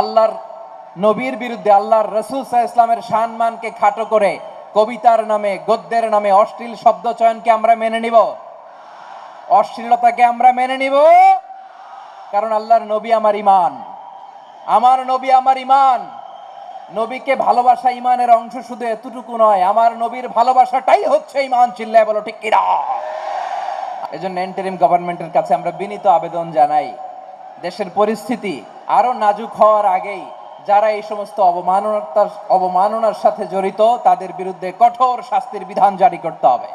আল্লাহর নবীর বিরুদ্ধে আল্লাহর রসুল সাহা ইসলামের সম্মানকে খাটো করে কবিতার নামে, গদ্যের নামে অশ্লীল শব্দ চয়নকে আমরা মেনে নিব? অশ্লীলতাকে আমরা মেনে নিব? কারণ আল্লাহর নবী আমার ইমান আমার নবী আমার ইমান নবীকে ভালোবাসা ইমানের অংশ শুধু এতটুকু নয়, আমার নবীর ভালোবাসাটাই হচ্ছে ইমান চিল্লায় বলো, ঠিক কিনা? এজন্য এন্টারিম গভর্নমেন্টের কাছে আমরা বিনীত আবেদন জানাই, দেশের পরিস্থিতি আরও নাজুক হওয়ার আগেই যারা এই সমস্ত অবমাননার অবমাননার সাথে জড়িত, তাদের বিরুদ্ধে কঠোর শাস্তির বিধান জারি করতে হবে।